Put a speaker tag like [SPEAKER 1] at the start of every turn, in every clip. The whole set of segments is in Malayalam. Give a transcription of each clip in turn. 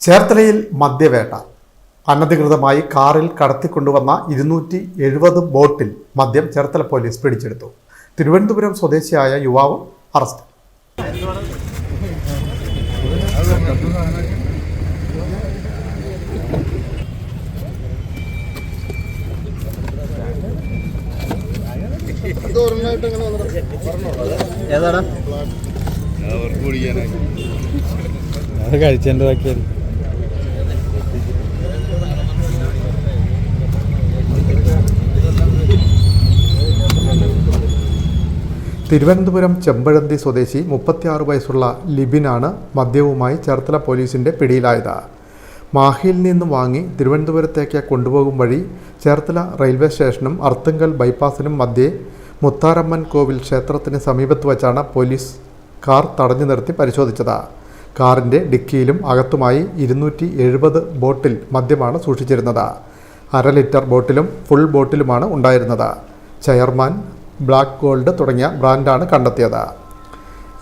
[SPEAKER 1] ചേർത്തലയിൽ മദ്യവേട്ട. അനധികൃതമായി കാറിൽ കടത്തിക്കൊണ്ടുവന്ന ഇരുന്നൂറ്റി എഴുപത് ബോട്ടിൽ മദ്യം ചേർത്തല പോലീസ് പിടിച്ചെടുത്തു. തിരുവനന്തപുരം സ്വദേശിയായ യുവാവ് അറസ്റ്റ്
[SPEAKER 2] ഏതാടാ? അത് കഴിച്ചേണ്ടതാക്കിയാൽ
[SPEAKER 1] തിരുവനന്തപുരം ചെമ്പഴന്തി സ്വദേശി മുപ്പത്തിയാറ് വയസ്സുള്ള ലിബിനാണ് മദ്യവുമായി ചേർത്തല പോലീസിന്റെ പിടിയിലായത്. മാഹിയിൽ നിന്ന് വാങ്ങി തിരുവനന്തപുരത്തേക്ക് കൊണ്ടുപോകും വഴി ചേർത്തല റെയിൽവേ സ്റ്റേഷനും അർത്തുങ്കൽ ബൈപ്പാസിനും മധ്യേ മുത്താരമ്മൻ കോവിൽ ക്ഷേത്രത്തിന് സമീപത്ത് വച്ചാണ് പോലീസ് കാർ തടഞ്ഞു നിർത്തി പരിശോധിച്ചത്. കാറിന്റെ ഡിക്കിയിലും അകത്തുമായി ഇരുന്നൂറ്റി എഴുപത് ബോട്ടിൽ മദ്യമാണ് സൂക്ഷിച്ചിരുന്നത്. അര ലിറ്റർ ബോട്ടിലും ഫുൾ ബോട്ടിലുമാണ് ഉണ്ടായിരുന്നത്. ചെയർമാൻ ബ്ലാക്ക് ഗോൾഡ് തുടങ്ങിയ ബ്രാൻഡാണ് കണ്ടെത്തിയത്.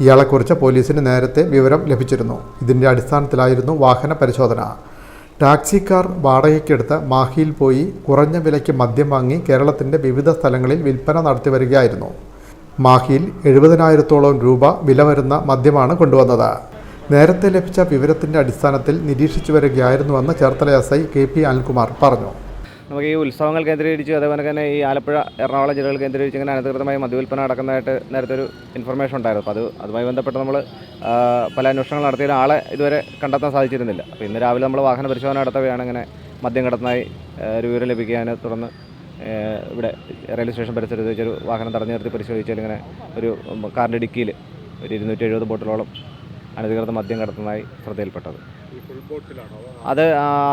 [SPEAKER 1] ഇയാളെക്കുറിച്ച് പോലീസിന് നേരത്തെ വിവരം ലഭിച്ചിരുന്നു. ഇതിന്റെ അടിസ്ഥാനത്തിലായിരുന്നു വാഹന പരിശോധന. ടാക്സിക്കാർ വാടകയ്ക്കെടുത്ത് മാഹിയിൽ പോയി കുറഞ്ഞ വിലയ്ക്ക് മദ്യം വാങ്ങി കേരളത്തിന്റെ വിവിധ സ്ഥലങ്ങളിൽ വിൽപ്പന നടത്തി വരികയായിരുന്നു. മാഹിയിൽ എഴുപതിനായിരത്തോളം രൂപ വില വരുന്ന മദ്യമാണ് കൊണ്ടുവന്നത്. നേരത്തെ ലഭിച്ച വിവരത്തിന്റെ അടിസ്ഥാനത്തിൽ നിരീക്ഷിച്ചു വരികയായിരുന്നുവെന്ന് Cherthala S I K P Anilkumar പറഞ്ഞു.
[SPEAKER 3] നമുക്ക് ഈ ഉത്സവങ്ങൾ കേന്ദ്രീകരിച്ച് അതേപോലെ തന്നെ ഈ ആലപ്പുഴ എറണാകുളം ജില്ലകൾ കേന്ദ്രീകരിച്ച് ഇങ്ങനെ അനധികൃതമായി മദ്യവിൽപ്പന നടക്കുന്നതായിട്ട് നേരത്തെ ഒരു ഇൻഫർമേഷൻ ഉണ്ടായിരുന്നു. അപ്പോൾ അത് അതുമായി ബന്ധപ്പെട്ട് നമ്മൾ പല അന്വേഷണങ്ങൾ നടത്തിയ ആളെ ഇതുവരെ കണ്ടെത്താൻ സാധിച്ചിരുന്നില്ല. അപ്പോൾ ഇന്ന് രാവിലെ നമ്മൾ വാഹന പരിശോധന നടത്തവെയാണ് ഇങ്ങനെ മദ്യം കടത്തുന്നതായി ഒരു വിവരം ലഭിക്കാൻ തുടർന്ന് ഇവിടെ റെയിൽവേ സ്റ്റേഷൻ പരിസരത്ത് വെച്ചൊരു വാഹനം തടഞ്ഞു നിർത്തി പരിശോധിച്ചാൽ ഇങ്ങനെ ഒരു കാറിന്റെ ഡിക്കിയിൽ ഒരു ഇരുന്നൂറ്റി എഴുപത് ബോട്ടിലോളം അനധികൃത മദ്യം കടത്തുന്നതായി ശ്രദ്ധയിൽപ്പെട്ടത്. അത്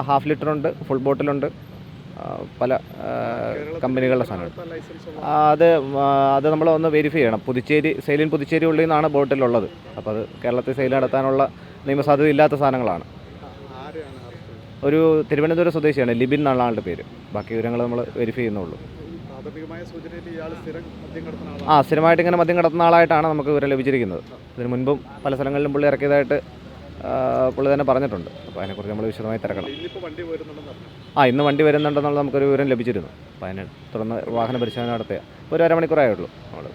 [SPEAKER 3] ഹാഫ് ലിറ്ററുണ്ട് ഫുൾ ബോട്ടിലുണ്ട് പല കമ്പനികളുടെ സാധനങ്ങൾ. അത് അത് നമ്മൾ ഒന്ന് വെരിഫൈ ചെയ്യണം. പുതുച്ചേരി സെയിലിൻ പുതുച്ചേരി ഉള്ളിൽ നിന്നാണ് ബോട്ടിലുള്ളത്. അപ്പോൾ അത് കേരളത്തിൽ സെയിൽ നടത്താനുള്ള നിയമസാധ്യത ഇല്ലാത്ത സാധനങ്ങളാണ്. ഒരു തിരുവനന്തപുരം സ്വദേശിയാണ് ലിബിൻ എന്നുള്ള ആളുടെ പേര്. ബാക്കി വിവരങ്ങൾ നമ്മൾ വെരിഫൈ ചെയ്യുന്നുള്ളൂ. ആ സ്ഥിരമായിട്ട് ഇങ്ങനെ മദ്യം കടത്തുന്ന ആളായിട്ടാണ് നമുക്ക് ഇവരെ ലഭിച്ചിരിക്കുന്നത്. ഇതിന് മുൻപും പല സ്ഥലങ്ങളിലും പുള്ളി ഇറക്കിയതായിട്ട് പുള്ളി തന്നെ പറഞ്ഞിട്ടുണ്ട്. അപ്പോൾ അതിനെക്കുറിച്ച് നമ്മൾ വിശദമായി തിരക്കണം. ആ ഇന്ന് വണ്ടി വരുന്നുണ്ടെന്നുള്ള നമുക്കൊരു വിവരം ലഭിച്ചിരുന്നു. അപ്പോൾ അതിനെ തുടർന്ന് വാഹന പരിശോധന നടത്തുക ഇപ്പോൾ ഒരു അരമണിക്കൂറായുള്ളൂ നമ്മൾ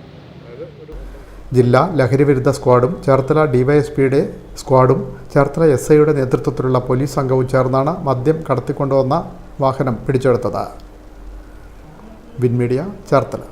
[SPEAKER 1] ജില്ലാ ലഹരിവിരുദ്ധ സ്ക്വാഡും ചേർത്തല ഡിവൈഎസ്പിയുടെ സ്ക്വാഡും ചേർത്തല എസ് ഐയുടെ നേതൃത്വത്തിലുള്ള പോലീസ് സംഘവും ചേർന്നാണ് മദ്യം കടത്തിക്കൊണ്ടുവന്ന വാഹനം പിടിച്ചെടുത്തത്. വിൻമീഡിയ ചേർത്തല.